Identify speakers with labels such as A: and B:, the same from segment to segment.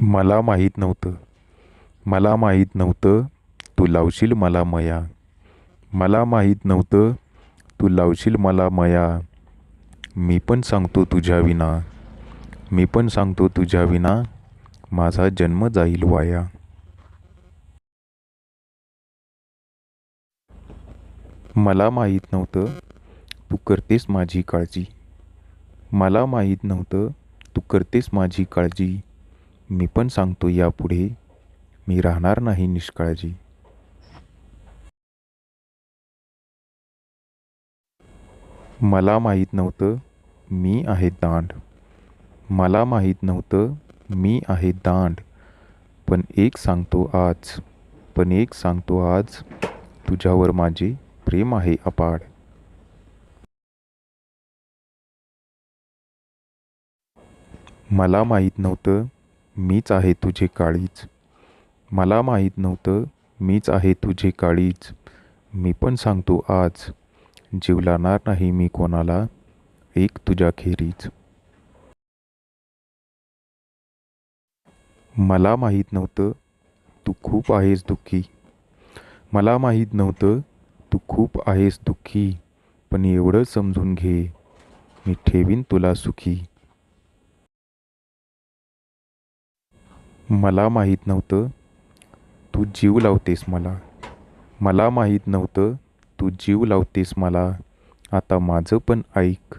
A: मला माहीत नव्हतं. मला माहीत नव्हतं तू लावशील मला मया. मला माहीत नव्हतं तू लावशील मला मया. मी पण सांगतो तुझ्या विना. मी पण सांगतो तुझ्या विना माझा जन्म जाईल वाया. मला माहीत नव्हतं तू करतेस माझी काळजी. मला माहीत नव्हतं तू करतेस माझी काळजी. मी पण सांगतो यापुढे मी राहणार नाही निष्काळजी. मला माहीत नव्हतं मी आहे दांड. मला माहीत नव्हतं मी आहे दांड. पण एक सांगतो आज पण एक सांगतो आज तुझ्यावर माझे प्रेम आहे अपाड. मला माहीत नव्हतं मीच आहे तुझे काळीज. मला माहीत नव्हतं मीच आहे तुझे काळीज. मी पण सांगतो आज जीव लावणार नाही मी कोणाला एक तुझ्या खेरीच मला माहीत नव्हतं तू खूप आहेस दुःखी. मला माहीत नव्हतं तू खूप आहेस दुःखी. पण एवढं समजून घे मी ठेवीन तुला सुखी. मला माहीत नव्हतं. तू जीव लावतेस मला. मला माहीत नव्हतं. तू जीव लावतेस मला. आता माझं पण ऐक.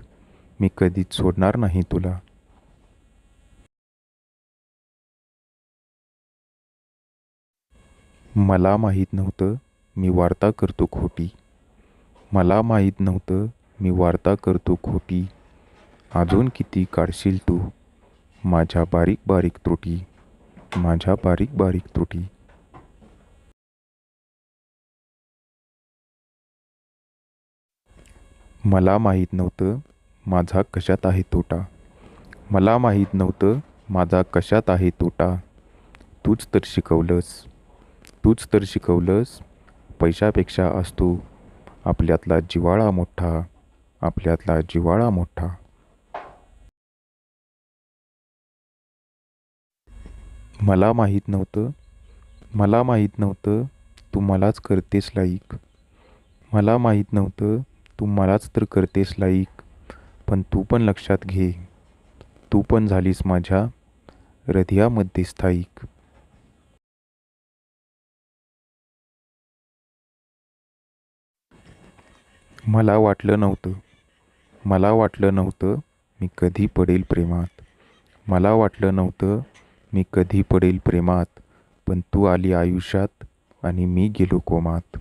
A: मी कधीच सोडणार नाही तुला. मला माहीत नव्हतं. मी वार्ता करतो खोटी. मला माहीत नव्हतं. मी वार्ता करतो खोटी. अजून किती काढशील तू? माझ्या बारीक बारीक त्रुटी. माझ्या बारीक बारीक त्रुटी. मला माहीत नव्हतं माझा कशात आहे तोटा. मला माहीत नव्हतं माझा कशात आहे तोटा. तूच तर शिकवलंस. तूच तर शिकवलंस. पैशापेक्षा असतो आपल्यातला जिव्हाळा मोठा. आपल्यातला जिव्हाळा मोठा. मला माहीत नव्हतं. मला माहीत नव्हतं तू मलाच करतेस लाईक. मला माहीत नव्हतं तू मलाच तर करतेस लाईक. पण तू पण लक्षात घे. तू पण झालीस माझ्या हृदयामध्ये स्थायिक. मला वाटलं नव्हतं. मला वाटलं नव्हतं मी कधी पडेल प्रेमात. मला वाटलं नव्हतं मी कधी पडेल प्रेमात पण तू आली आयुष्यात आणि मी गेलो कोमात.